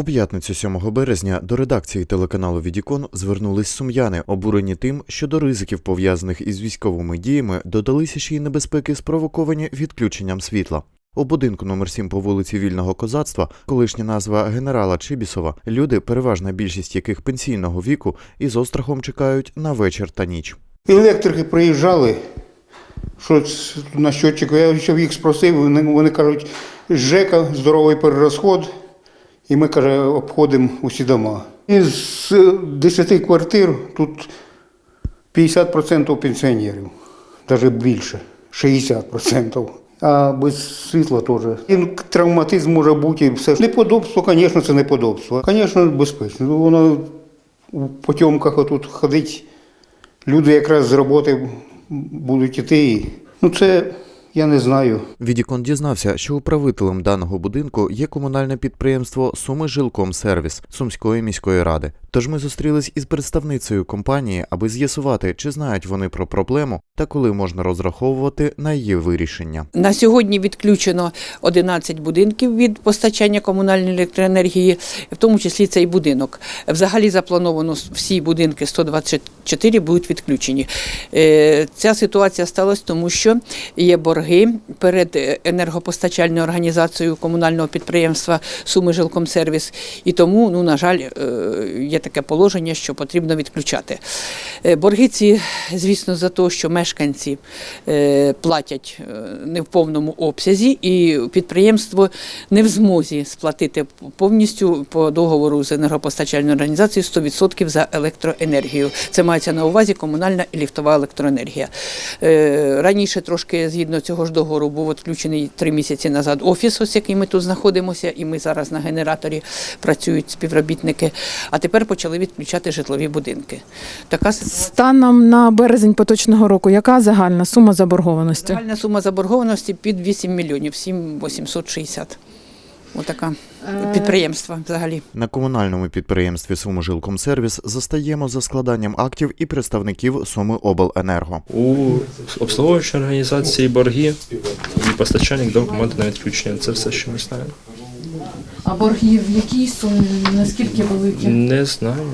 У п'ятницю 7 березня до редакції телеканалу Відікон звернулись сум'яни, обурені тим, що до ризиків, пов'язаних із військовими діями, додалися ще й небезпеки, спровоковані відключенням світла. У будинку номер 7 по вулиці Вільного Козацтва, колишня назва генерала Чибісова, люди, переважна більшість яких пенсійного віку, із острахом чекають на вечір та ніч. Електрики приїжджали, що на щотчику, я їх спросив, вони, вони кажуть, ЖЕКа, здоровий перерозход, і ми, каже, обходимо усі дома. Із 10 квартир тут 50% пенсіонерів, навіть більше, 60%. А без світла теж. І травматизм може бути і все. Неподобство, звісно, це неподобство. Звісно, безпечно. Ну, Воно у потьомках отут ходить. Люди якраз з роботи будуть іти. Ну, це я не знаю. Відікон дізнався, що управителем даного будинку є комунальне підприємство Суми Жилком Сервіс Сумської міської ради. Тож ми зустрілись із представницею компанії, аби з'ясувати, чи знають вони про проблему та коли можна розраховувати на її вирішення. На сьогодні відключено 11 будинків від постачання комунальної електроенергії, в тому числі цей будинок. Взагалі заплановано всі будинки 124 будуть відключені. Е, Ця ситуація сталася тому, що є борги перед е, енергопостачальною організацією комунального підприємства Суми Жилкомсервіс. І тому, ну, на жаль, е, є таке положення, що потрібно відключати. Е, Борги ці, звісно, за те, що мешканці платять не в повному обсязі, і підприємство не в змозі сплатити повністю по договору з енергопостачальною організацією 100% за електроенергію. Це мається на увазі комунальна і ліфтова електроенергія. Раніше трошки згідно цього ж договору був відключений три місяці назад офіс, ось який ми тут знаходимося, і ми зараз на генераторі працюють співробітники. А тепер почали відключати житлові будинки. Така ситуація. Станом на березень поточного року, яка загальна сума заборгованості? Загальна сума заборгованості під 8 мільйонів, 7 860. Отака підприємства взагалі. На комунальному підприємстві Суми Жилком Сервіс застаємо за складанням актів і представників Суми Обленерго. У обслуговуючій організації борги і постачальник документи на відключення. Це все, що ми знаємо. А борги в якій сумі? Наскільки великі? Не знаю.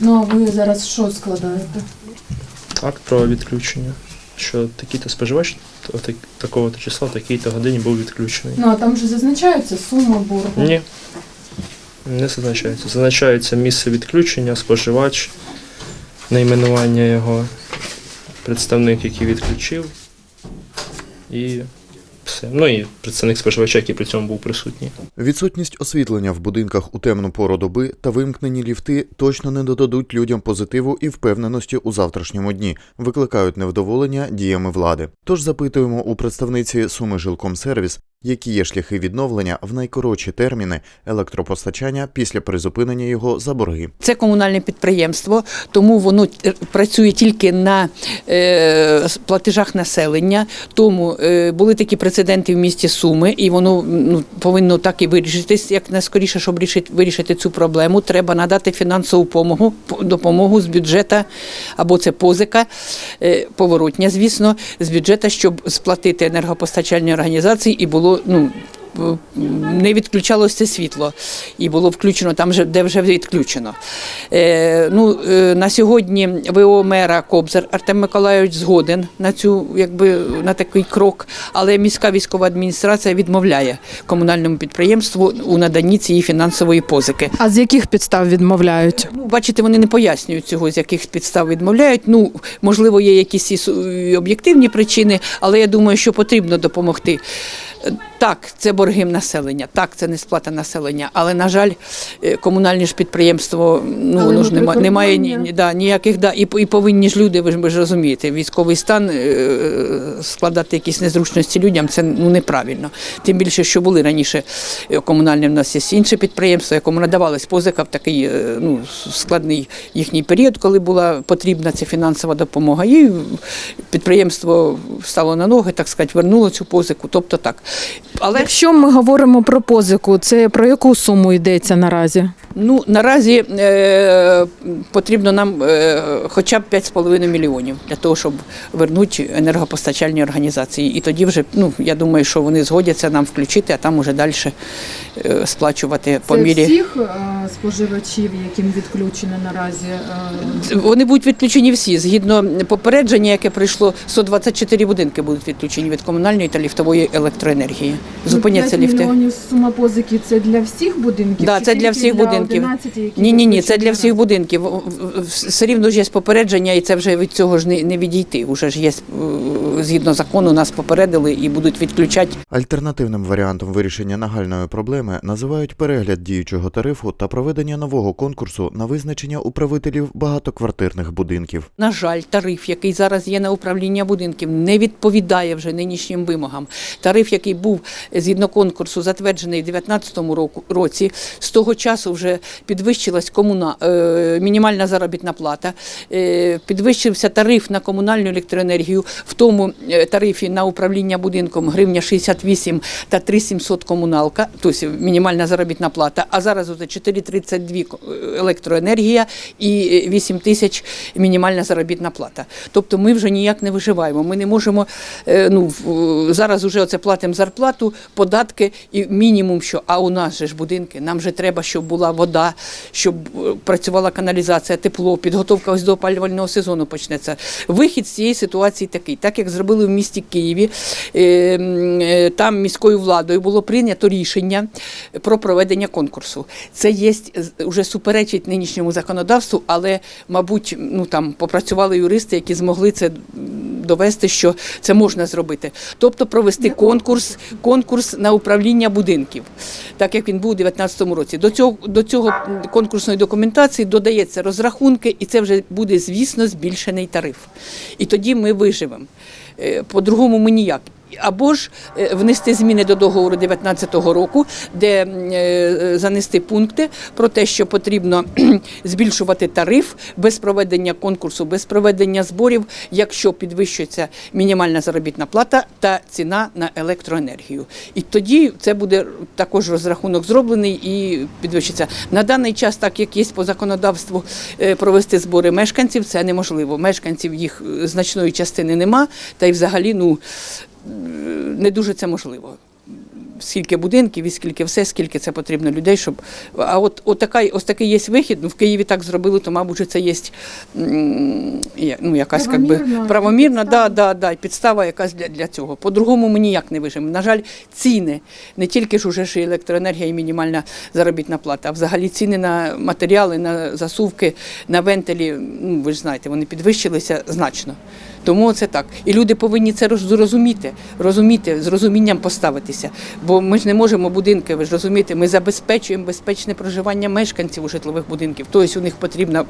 Ну а ви зараз що складаєте? Акт про відключення. Що такий-то споживач такого-то числа, в такій-то годині був відключений. Ну а там вже зазначається сума боргу. Ні. Не зазначається. Зазначається місце відключення, споживач, найменування його, представник, який відключив, і все. Ну і представник споживача, який при цьому був присутній. Відсутність освітлення в будинках у темну пору доби та вимкнені ліфти точно не додадуть людям позитиву і впевненості у завтрашньому дні, викликають невдоволення діями влади. Тож запитуємо у представниці Суми Жилком Сервіс, які є шляхи відновлення в найкоротші терміни електропостачання після призупинення його за борги. Це комунальне підприємство, тому воно е, працює тільки на е, платежах населення. Тому е, були такі прецеденти в місті Суми, і воно ну, повинно так і вирішитись. Як найскоріше, щоб рішити, вирішити цю проблему, треба надати фінансову допомогу, допомогу з бюджету, або це позика е, поворотня, звісно, з бюджету, щоб сплатити енергопостачальні організації і було ну. Не відключалося це світло і було включено там, де вже відключено. Е, ну, е, на сьогодні ВО мера Кобзар Артем Миколайович згоден на цю, якби, на такий крок, але міська військова адміністрація відмовляє комунальному підприємству у наданні цієї фінансової позики. А з яких підстав відмовляють? Ну, бачите, вони не пояснюють цього, з яких підстав відмовляють. Ну, можливо, є якісь і об'єктивні причини, але я думаю, що потрібно допомогти. uh, Так, це борги населення, так, це не сплата населення, але, на жаль, е, комунальне ж підприємство, ну, воно ж нема, немає ні, ні, да, ніяких, да, і, і повинні ж люди, ви ж, ви ж розумієте, військовий стан е, складати якісь незручності людям, це ну, неправильно. Тим більше, що були раніше е, комунальні в нас є інше підприємство, якому надавалась позика в такий ну, складний їхній період, коли була потрібна ця фінансова допомога. І підприємство стало на ноги, так сказати, вернуло цю позику. Тобто так. Але Якщо ми говоримо про позику, це про яку суму йдеться наразі? Ну, наразі е, потрібно нам е, хоча б 5,5 мільйонів для того, щоб вернути енергопостачальні організації. І тоді вже, ну, я думаю, що вони згодяться нам включити, а там уже далі е, сплачувати по Це мірі. всіх е, споживачів, яким відключено наразі. е, Вони будуть відключені всі. Згідно попередження, яке прийшло, 124 будинки будуть відключені від комунальної та ліфтової електроенергії. Зупиняться 5 ліфти. мільйонів сума позики це для всіх будинків? Да, це для всіх будинків. 11, які Ні, ні, ні, це для всіх будинків. Все рівно ж є попередження, і це вже від цього ж не, не відійти. Уже ж є е, згідно закону, нас попередили і будуть відключати. Альтернативним варіантом вирішення нагальної проблеми називають перегляд діючого тарифу та проведення нового конкурсу на визначення управителів багатоквартирних будинків. На жаль, тариф, який зараз є на управління будинків, не відповідає вже нинішнім вимогам. Тариф, який був згідно конкурсу, затверджений у 2019 році, з того часу вже підвищилась комуна е, мінімальна заробітна плата, е, підвищився тариф на комунальну електроенергію, в тому е, тарифі на управління будинком гривня 68 та 3700 комуналка, тобто мінімальна заробітна плата. А зараз уже 4 32 електроенергія э, і 8 э, тисяч мінімальна заробітна плата. Тобто ми вже ніяк не виживаємо. Ми не можемо э, ну зараз вже оце платимо зарплату, податки і мінімум, що а у нас же ж будинки. Нам же треба, щоб була вода, щоб е, працювала каналізація, тепло, підготовка ось до опалювального сезону почнеться. Вихід з цієї ситуації такий, так як зробили в місті Києві, е, е, там міською владою було прийнято рішення про проведення конкурсу. Це є вже суперечить нинішньому законодавству, але, мабуть, ну там попрацювали юристи, які змогли це довести, що це можна зробити. Тобто провести конкурс, конкурс на управління будинків, так як він був у 2019 році. До цього до цього конкурсної документації додається розрахунки, і це вже буде, звісно, збільшений тариф. І тоді ми виживемо. Е, По-другому ми ніяк. Або ж е, внести зміни до договору 2019 року, де е, занести пункти про те, що потрібно збільшувати тариф без проведення конкурсу, без проведення зборів, якщо підвищується мінімальна заробітна плата та ціна на електроенергію. І тоді це буде також розрахунок зроблений і підвищиться. На даний час, так як є по законодавству е, провести збори мешканців, це неможливо. Мешканців їх значної частини нема, та й взагалі ну не дуже це можливо. Скільки будинків і скільки все, скільки це потрібно людей, щоб. А от, от така, ось такий є вихід. Ну, в Києві так зробили, то, мабуть, це є ну, якась би, Правомірна правомірна, підстава. да, да, да, підстава якась для, для цього. По-другому ми ніяк не вижимо. На жаль, ціни, не тільки ж уже ж електроенергія і мінімальна заробітна плата, а взагалі ціни на матеріали, на засувки, на вентилі, ну, ви ж знаєте, вони підвищилися значно. Тому це так. І люди повинні це роз- зрозуміти, розуміти, з розумінням поставитися. Бо ми ж не можемо будинки, ви ж розумієте, ми забезпечуємо безпечне проживання мешканців у житлових будинків. Тобто у них потрібна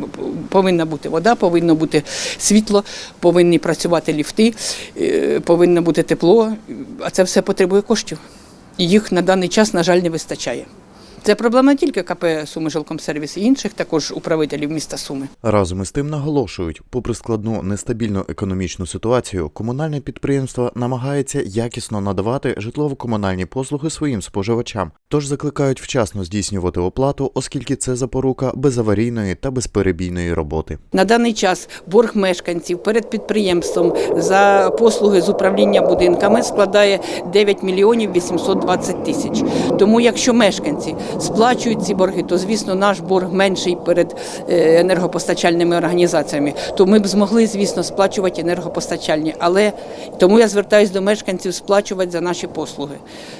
повинна бути вода, повинно бути світло, повинні працювати ліфти, е, повинно бути тепло. А це все потребує коштів. І їх на даний час, на жаль, не вистачає. Це проблема не тільки КП Суми Жилкомсервіс і інших також управителів міста Суми. Разом із тим наголошують, попри складну нестабільну економічну ситуацію, комунальне підприємство намагається якісно надавати житлово-комунальні послуги своїм споживачам. Тож закликають вчасно здійснювати оплату, оскільки це запорука безаварійної та безперебійної роботи. На даний час борг мешканців перед підприємством за послуги з управління будинками складає 9 мільйонів 820 тисяч. Тому якщо мешканці сплачують ці борги, то звісно наш борг менший перед е, енергопостачальними організаціями. То ми б змогли, звісно, сплачувати енергопостачальні. Але тому я звертаюся до мешканців сплачувати за наші послуги,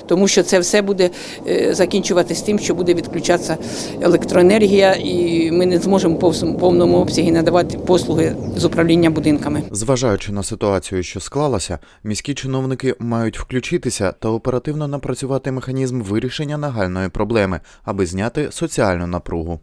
тому що це все буде е, закінчуватись тим, що буде відключатися електроенергія, і ми не зможемо в повному обсягі надавати послуги з управління будинками. Зважаючи на ситуацію, що склалася, міські чиновники мають включитися та оперативно напрацювати механізм вирішення нагальної проблеми, аби зняти соціальну напругу.